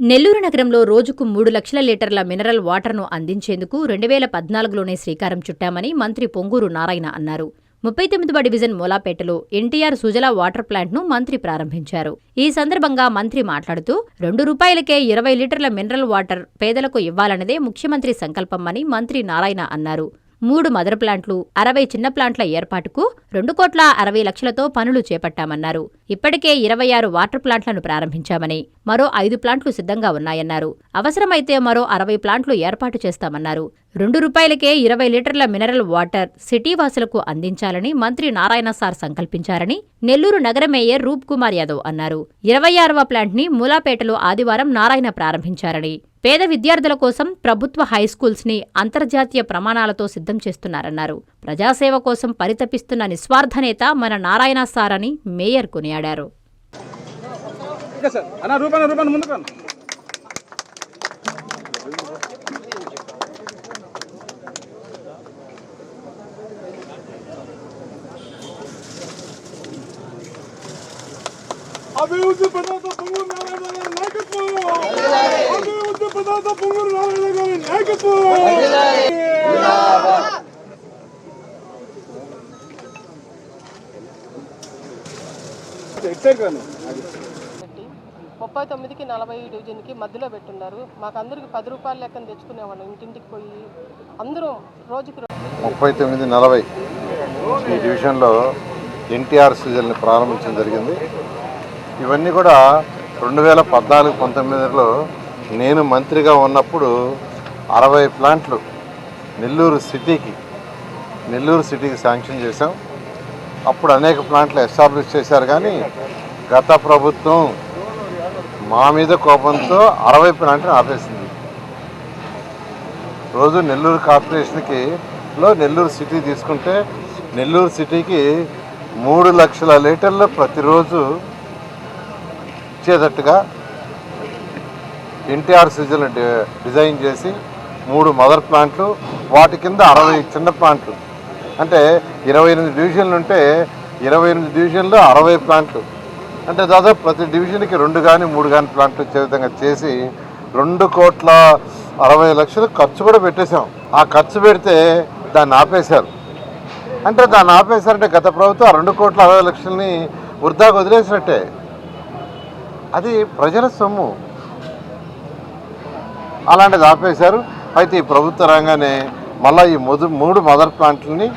నెల్లూరు నగరంలో రోజుకు మూడు లక్షల లీటర్ల మినరల్ వాటర్ను అందించేందుకు రెండు వేల పద్నాలుగులోనే శ్రీకారం చుట్టామని మంత్రి పొంగూరు నారాయణ అన్నారు. ముప్పై తొమ్మిదవ డివిజన్ మూలాపేటలో ఎన్టీఆర్ సుజలా వాటర్ ప్లాంట్ను మంత్రి ప్రారంభించారు. ఈ సందర్భంగా మంత్రి మాట్లాడుతూ రెండు రూపాయలకే ఇరవై లీటర్ల మినరల్ వాటర్ పేదలకు ఇవ్వాలన్నదే ముఖ్యమంత్రి సంకల్పమని మంత్రి నారాయణ అన్నారు. మూడు మదర్ ప్లాంట్లు అరవై చిన్న ప్లాంట్ల ఏర్పాటుకు రెండు కోట్ల అరవై లక్షలతో పనులు చేపట్టామన్నారు. ఇప్పటికే ఇరవై ఆరు వాటర్ ప్లాంట్లను ప్రారంభించామని మరో ఐదు ప్లాంట్లు సిద్ధంగా ఉన్నాయన్నారు. అవసరమైతే మరో అరవై ప్లాంట్లు ఏర్పాటు చేస్తామన్నారు. రెండు రూపాయలకే ఇరవై లీటర్ల మినరల్ వాటర్ సిటీ వాసులకు అందించాలని మంత్రి నారాయణ సార్ సంకల్పించారని నెల్లూరు నగర మేయర్ రూప్ కుమార్ యాదవ్ అన్నారు. ఇరవై ఆరవ ప్లాంట్ని మూలాపేటలో ఆదివారం నారాయణ ప్రారంభించారని పేద విద్యార్థుల కోసం ప్రభుత్వ హైస్కూల్స్ని అంతర్జాతీయ ప్రమాణాలతో సిద్ధం చేస్తున్నారన్నారు. ప్రజాసేవ కోసం పరితపిస్తున్న నిస్వార్థ నేత మన నారాయణ సార్ అని మేయర్ కొనియాడారు. అభివృద్ధి పదార్థ ముప్పై తొమ్మిదికి నలభై డివిజన్కి మధ్యలో పెట్టున్నారు. మాకు అందరికి పది రూపాయలు లెక్కన తెచ్చుకునేవాళ్ళం ఇంటింటికి పోయి. అందరూ రోజుకి ముప్పై తొమ్మిది నలభై ఈ డివిజన్లో ఎన్టీఆర్ సీజన్ని ప్రారంభించడం జరిగింది. ఇవన్నీ కూడా రెండు వేల పద్నాలుగు పంతొమ్మిదిలో నేను మంత్రిగా ఉన్నప్పుడు అరవై ప్లాంట్లు నెల్లూరు సిటీకి నెల్లూరు సిటీకి శాంక్షన్ చేశాం. అప్పుడు అనేక ప్లాంట్లు ఎస్టాబ్లిష్ చేశారు కానీ గత ప్రభుత్వం మా మీద కోపంతో అరవై ప్లాంట్లు ఆపేసింది. రోజు నెల్లూరు కార్పొరేషన్కి లో నెల్లూరు సిటీ తీసుకుంటే నెల్లూరు సిటీకి మూడు లక్షల లీటర్లు ప్రతిరోజు ఇచ్చేటట్టుగా ఎన్టీఆర్ సీజన్ డిజైన్ చేసి మూడు మదర్ ప్లాంట్లు వాటి కింద అరవై చిన్న ప్లాంట్లు. అంటే ఇరవై ఎనిమిది డివిజన్లు ఉంటే ఇరవై ఎనిమిది డివిజన్లు అరవై ప్లాంట్లు. అంటే దాదాపు ప్రతి డివిజన్కి రెండు కానీ మూడు కానీ ప్లాంట్లు వచ్చే విధంగా చేసి రెండు కోట్ల అరవై లక్షలు ఖర్చు కూడా పెట్టేశాం. ఆ ఖర్చు పెడితే దాన్ని ఆపేశారు. అంటే దాన్ని ఆపేశారంటే గత ప్రభుత్వం రెండు కోట్ల అరవై లక్షల్ని వృద్ధాకు వదిలేసినట్టే. అది ప్రజల సొమ్ము. అలాంటిది ఆపేశారు. అయితే ఈ ప్రభుత్వ రంగానే మళ్ళీ ఈ మొదు మూడు మదర్ ప్లాంట్లని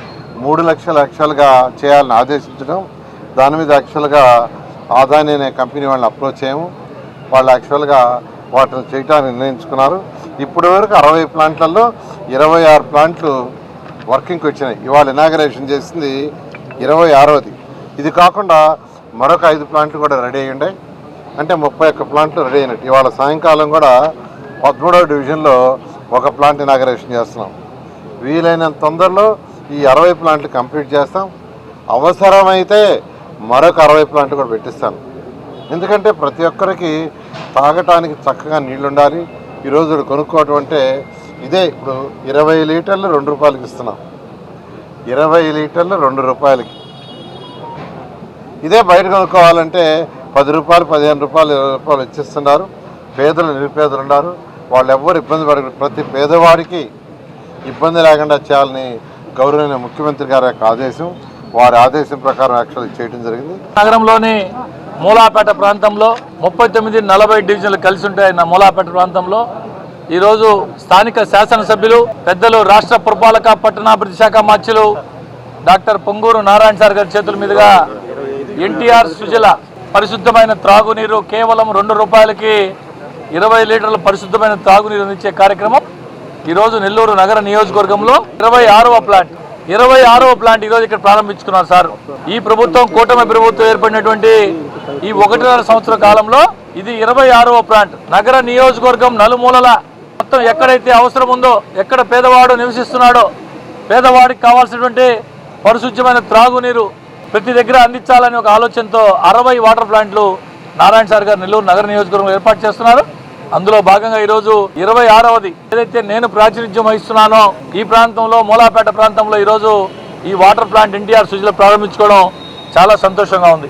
మూడు లక్షల లక్షలుగా చేయాలని ఆదేశించడం దాని మీద యాక్చువల్గా ఆదాని అనే కంపెనీ వాళ్ళని అప్రోచ్ చేయము. వాళ్ళు యాక్చువల్గా వాటిని చేయటాన్ని నిర్ణయించుకున్నారు. ఇప్పటి వరకు అరవై ప్లాంట్లలో ఇరవై ఆరు ప్లాంట్లు వర్కింగ్కి వచ్చినాయి. ఇవాళ ఇనాగరేషన్ చేసింది ఇరవై ఆరవది ఇది కాకుండా మరొక ఐదు ప్లాంట్లు కూడా రెడీ అయ్యి ఉన్నాయి అంటే ముప్పై ఒక్క ప్లాంట్లు రెడీ అయినట్టు. ఇవాళ సాయంకాలం కూడా పదమూడవ డివిజన్లో ఒక ప్లాంట్ ఇనాగరేషన్ చేస్తున్నాం. వీలైనంత తొందరలో ఈ అరవై ప్లాంట్లు కంప్లీట్ చేస్తాం. అవసరమైతే మరొక అరవై ప్లాంట్ కూడా పెట్టిస్తాను. ఎందుకంటే ప్రతి ఒక్కరికి తాగటానికి చక్కగా నీళ్ళు ఉండాలి ఈరోజు కొనుక్కోవటం అంటే ఇదే ఇప్పుడు ఇరవై లీటర్లు రెండు రూపాయలకి ఇస్తున్నాం. ఇరవై లీటర్లు రెండు రూపాయలకి. ఇదే బయట కొనుక్కోవాలంటే పది రూపాయలు పదిహేను రూపాయలు ఇరవై రూపాయలు ఇచ్చిస్తున్నారు. పేదలు నిరుపేదలు ఉన్నారు. వాళ్ళు ఎవ్వరు ఇబ్బంది పడకూడదు ప్రతి పేదవాడికి ఇబ్బంది లేకుండా చేయాలని గౌరవనీయ ముఖ్యమంత్రి గారి యొక్క ఆదేశం. వారి ఆదేశం ప్రకారం యాక్చువల్ చేయడం జరిగింది. నగరంలోని మూలాపేట ప్రాంతంలో ముప్పై తొమ్మిది నలభై డివిజన్లు కలిసి ఉంటాయి నా మూలాపేట ప్రాంతంలో. ఈరోజు స్థానిక శాసనసభ్యులు పెద్దలు రాష్ట్ర పురపాలక పట్టణాభివృద్ధి శాఖ మార్చులు డాక్టర్ పొంగూరు నారాయణ సార్ గారి చేతుల మీదుగా ఎన్టీఆర్ సుజల పరిశుద్ధమైన త్రాగునీరు కేవలం రెండు రూపాయలకి ఇరవై లీటర్ల పరిశుద్ధమైన త్రాగునీరు అందించే కార్యక్రమం. ఈరోజు నెల్లూరు నగర నియోజకవర్గంలో ఇరవై ఆరవ ప్లాంట్ ఇరవై ఆరవ ప్లాంట్ ఈరోజు ఇక్కడ ప్రారంభించుకున్నారు సార్. ఈ ప్రభుత్వం కూటమి ప్రభుత్వం ఏర్పడినటువంటి ఈ ఒకటిన్నర సంవత్సర కాలంలో ఇది ఇరవై ఆరవ ప్లాంట్. నగర నియోజకవర్గం నలుమూలల మొత్తం ఎక్కడైతే అవసరం ఉందో ఎక్కడ పేదవాడు నివసిస్తున్నాడో పేదవాడికి కావాల్సినటువంటి పరిశుద్ధమైన త్రాగునీరు ప్రతి దగ్గర అందించాలని ఒక ఆలోచనతో అరవై వాటర్ ప్లాంట్లు నారాయణ సార్ గారు నెల్లూరు నగర నియోజకవర్గంలో ఏర్పాటు చేస్తున్నారు. అందులో భాగంగా ఈరోజు ఇరవై ఆరవది ఏదైతే నేను ప్రాతినిధ్యం వహిస్తున్నానో ఈ ప్రాంతంలో మూలాపేట ప్రాంతంలో ఈరోజు ఈ వాటర్ ప్లాంట్ ఎన్టీఆర్ సుజల ప్రారంభించుకోవడం చాలా సంతోషంగా ఉంది.